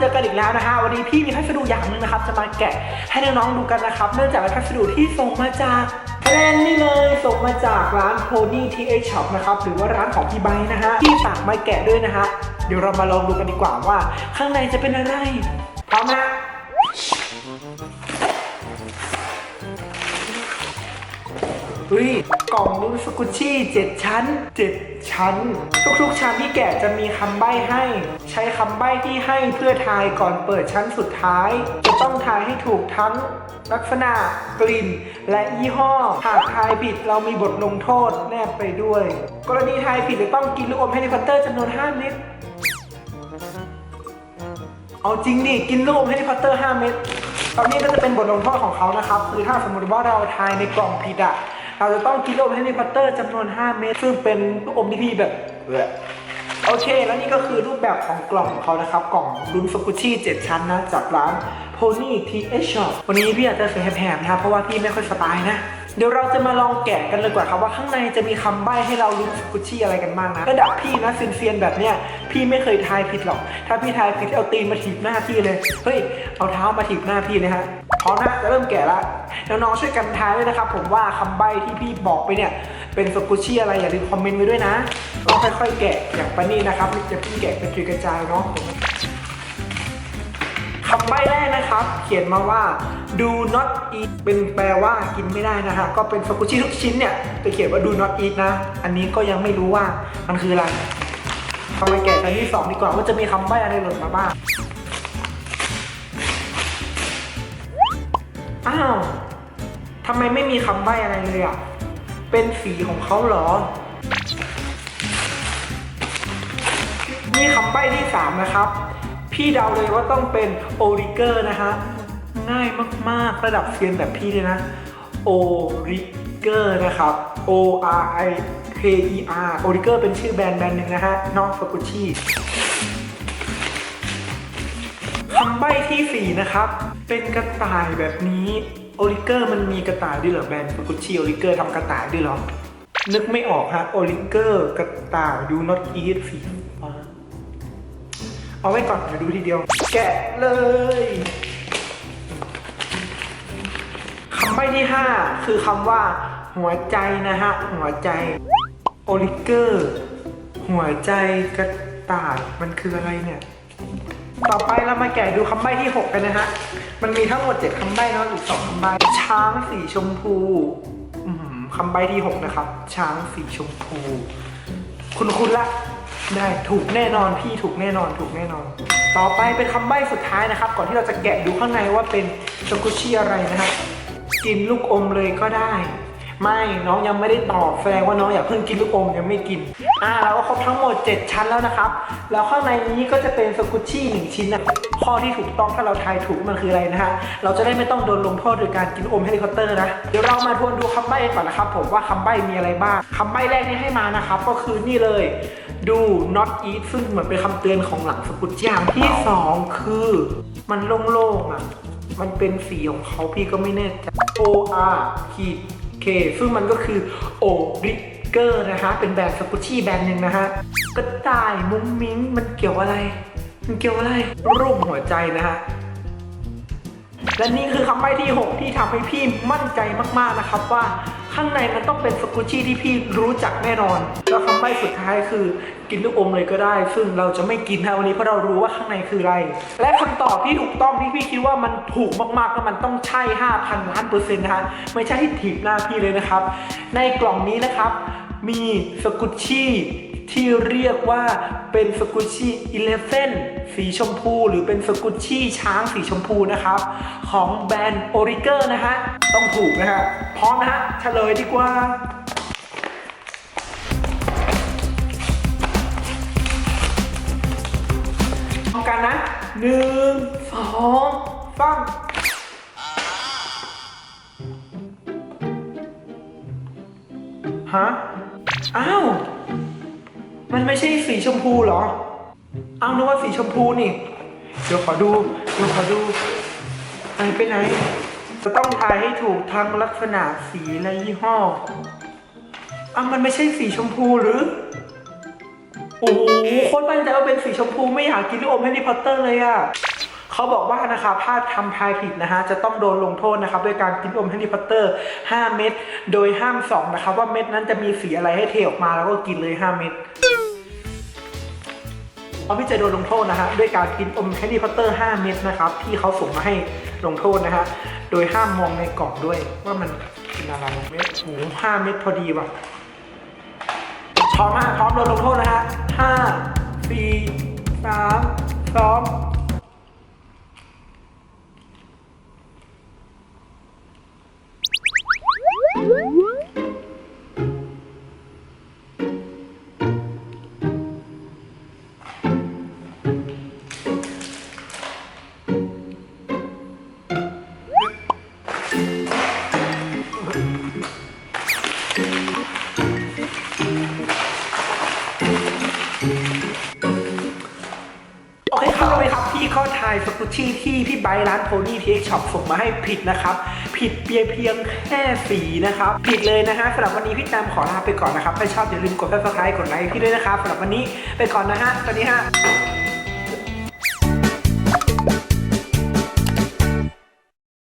เจอกันอีกแล้วนะฮะวันนี้พี่มีพัสดุอย่างหนึงนะครับ จะมาแกะให้น้องๆดูกันนะครับ เนื่องจากเป็นพัสดุที่ส่งมาจากแบรนด์นี่เลยส่งมาจากร้าน Pony TH Shop นะครับหรือว่าร้านของพี่ใบนะฮะที่ฝากมาแกะด้วยนะฮะเดี๋ยวเรามาลองดูกันดีกว่าว่า ข้างในจะเป็นอะไรพร้อมนะ เฮ้ยกล่องนุ่นสกุชชี่7ชั้น7ชั้น ทุกๆ ชั้นที่แกะจะมีคำใบ้ให้ ใช้คำใบ้ที่ให้เพื่อทายก่อนเปิดชั้นสุดท้าย จะต้องทายให้ถูกทั้งลักษณะกลิ่น และยี่ห้อ หากทายผิดเรามีบทลงโทษแนบไปด้วย กรณีทายผิดจะต้องกินลูกอมแฮร์รี่พอตเตอร์จำนวน5เม็ดเอาจริงดิกินลูกอมแฮร์รี่พอตเตอร์5เม็ดตอนนี้ก็จะเป็นบทลงโทษของเขานะครับ คือถ้าสมมติว่าเราทายในกล่องผิดอะ เราจะต้องกินลูกอมแฮร์รี่พอตเตอร์จำนวน 5 เม็ดซึ่งเป็นลูกอมที่พี่แบบเออโอเค แล้วนี่ก็คือรูปแบบของกล่องของเขานะครับ กล่องลุ้นสกุชี่ 7 ชั้นนะ จากร้าน Pony TH Shop วันนี้พี่อาจจะเสียงแหบๆนะครับเพราะว่าพี่ไม่ค่อยสบายนะ เดี๋ยวเราจะมาลองแกะกันเลยกว่าครับว่าข้างในจะมีคำใบ้ให้เราลุ้นกุชชี่อะไรกันบ้างนะระดับพี่นะเซียนๆแบบเนี้ยพี่ไม่เคยทายผิดหรอก ถ้าพี่ทายผิดเอาตีนมาถีบหน้าพี่เลยเฮ้ยเอาเท้ามาถีบหน้าพี่เลยฮะพร้อมนะจะเริ่มแกะละน้องๆช่วยกันทายด้วยนะครับผมว่าคำใบ้ที่พี่บอกไปเนี่ยเป็นสกุชชี่อะไรอย่าลืมคอมเมนต์ไว้ด้วยนะต้องค่อยๆแกะอย่างปานี่นะครับจะพี่แกะกระจุยกระจายเนาะ คำใบ้แรกนะครับ เขียนมาว่า do not eat เป็นแปลว่ากินไม่ได้นะฮะ ก็เป็นสกุชิทุกชิ้นเนี่ยจะเขียนว่า do not eat นะ อันนี้ก็ยังไม่รู้ว่ามันคืออะไรทำไมแกะอันที่สองดีกว่าว่าจะมีคำใบ้อะไรหล่นมาบ้าง อ้าวทำไมไม่มีคำใบ้อะไรเลยอะ เป็นสีของเขาเหรอ นี่คำใบ้ที่สามนะครับ พี่เดาเลยว่าต้องเป็นโอริเกอร์นะฮะง่ายมากๆระดับเซียนแบบพี่เลยนะโอริเกอร์นะครับ O R I K E R โอริเกอร์เป็นชื่อแบรนด์แบรนด์หนึ่งนะฮะน้องสกุชี่คำใบ้ที่สี่นะครับ เป็นกระต่ายแบบนี้โอริเกอร์มันมีกระต่ายด้วยเหรอแบรนด์สกุชี่โอริเกอร์ทำกระต่ายด้วยเหรอ นึกไม่ออกฮะโอริเกอร์กระต่ายดู not eat สีฟ้า เอาไว้ก่อนเดี๋ยวดูทีเดียว แกะเลยคำใบ้ที่ 5 คือคำว่า หัวใจนะฮะ หัวใจ โอลิเกอร์ หัวใจกระต่ายมันคืออะไรเนี่ย ต่อไปเรามาแกะดูคำใบ้ที่ 6 กันนะฮะ มันมีทั้งหมด 7คำใบ้เนาะอีก2คำใบ้ช้างสีชมพูคำใบ้ที่ 6 นะครับ ช้างสีชมพู คุณคุณละ ได้ถูกแน่นอนพี่ถูกแน่นอนถูกแน่นอน ต่อไปเป็นคำใบ้สุดท้ายนะครับ ก่อนที่เราจะแกะดูข้างในว่าเป็นสกุชี่อะไรนะฮะกินลูกอมเลยก็ได้ ไม่น้องยังไม่ได้ตอบแสดงว่าน้องอย่าเพิ่งกินลูกอมยังไม่กิน อ่าเราก็ครบทั้งหมด 7 ชั้นแล้วนะครับ แล้วข้างในนี้ก็จะเป็นสกุชี่หนึ่งชิ้นนะข้อที่ถูกต้องถ้าเราทายถูกมันคืออะไรนะฮะเราจะได้ไม่ต้องโดนลงโทษโดยการกินอมเฮลิคอปเตอร์นะเดี๋ยวเรามาทวนดูคำใบ้กันก่อนนะครับผมว่าคำใบ้มีอะไรบ้างคำใบ้แรกที่ให้มานะครับก็คือนี่เลย do not eat ซึ่งเหมือนเป็นคำเตือนของหลังสกุลอย่างที่สองคือ มันโล่งๆอะ มันเป็นสีของเขาพี่ก็ไม่แน่ใจ O R ขีด K ซึ่งมันก็คือ o r i g e r นะฮะเป็นแบรนด์สกุชชี่แบรนด์หนึ่งนะฮะกระต่ายมุ้งมิ้งมันเกี่ยวอะไร มันเกี่ยวอะไรรูปหัวใจนะฮะและนี่คือคำใบ้ที่ 6 ที่ทำให้พี่มั่นใจมากๆนะครับว่าข้างในมันต้องเป็นสกุชชี่ที่พี่รู้จักแน่นอน แล้วคำใบ้สุดท้ายคือกินลูกอมเลยก็ได้ ซึ่งเราจะไม่กินนะวันนี้เพราะเรารู้ว่าข้างในคืออะไร และคำตอบที่ถูกต้องที่พี่คิดว่ามันถูกมากๆแล้วมันต้องใช่ 5,000 ล้านเปอร์เซ็นต์นะฮะไม่ใช่ที่ถีบหน้าพี่เลยนะครับ ในกล่องนี้นะครับมีสกุชชี่ที่เรียกว่าเป็นสกุชชี่อีเลฟเฟนสีชมพู หรือเป็นสกุชชี่ช้างสีชมพูนะครับ ของแบรนด์โอริเกอร์นะฮะต้องถูกนะฮะพร้อมนะฮะเฉลยดีกว่า อมกันนะหนึ่งสองสามฮะ อ้าว มันไม่ใช่สีชมพูเหรอ อ้าวนึกว่าสีชมพูนี่ เดี๋ยวขอดู เดี๋ยวขอดูหายไปไหน จะต้องทายให้ถูกทั้งลักษณะสีและยี่ห้อ อ้าวมันไม่ใช่สีชมพูหรือ โอ้โหโคตรมั่นใจว่าเป็นสีชมพูไม่อยากกินลูกอมแฮร์รี่พอตเตอร์เลยอะเขาบอกว่านะคะถ้าทำทายผิดนะฮะจะต้องโดนลงโทษนะครับด้วยการกินอมแฮร์รี่พอตเตอร์ 5 เม็ดโดยห้ามส่องนะครับว่าเม็ดนั้นจะมีสีอะไรให้เทออกมาแล้วก็กินเลย 5 เม็ดเพราะพี่จะโดนลงโทษนะฮะด้วยการกินอมแฮร์รี่พอตเตอร์ 5 เม็ดนะครับที่เขาส่งมาให้ลงโทษนะฮะโดยห้ามมองในกล่องด้วยว่ามันเป็นอะไรเม็ดโอ้ห้าเม็ดพอดีว่ะ พร้อมมากพร้อมโดนลงโทษนะฮะห้าสี่สามสอง พี่ก็ทายสกุชี่ที่พี่ไบร์ร้านโพนี่ทีเอ็กช็อปส่งมาให้ผิดนะครับ ผิดเพียงเพียงแค่สีนะครับ ผิดเลยนะฮะสำหรับวันนี้พี่แตมขอลาไปก่อนนะครับถ้าชอบอย่าลืมกด subscribe กดไลค์พี่ด้วยนะครับสำหรับวันนี้ไปก่อนนะฮะสวัสดีฮะ